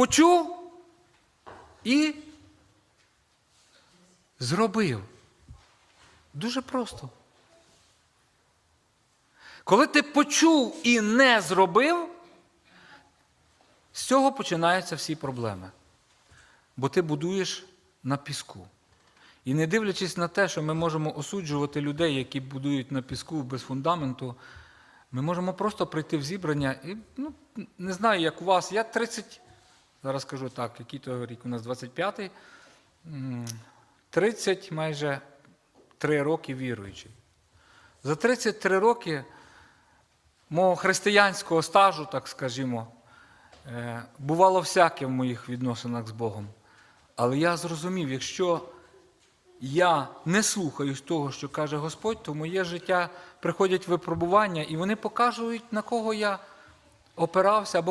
почув і зробив. Дуже просто. Коли ти почув і не зробив, з цього починаються всі проблеми. Бо ти будуєш на піску. І не дивлячись на те, що ми можемо осуджувати людей, які будують на піску без фундаменту, ми можемо просто прийти в зібрання і ну, не знаю, як у вас. Я 30, зараз скажу так, який то рік у нас 25-й, м, 30 майже 3 роки віруючий. За 33 роки мого християнського стажу, так скажімо, е, бувало всяке в моїх відносинах з Богом. Але я зрозумів, якщо я не слухаюсь того, що каже Господь, то в моє життя приходять випробування, і вони показують, на кого я опирався або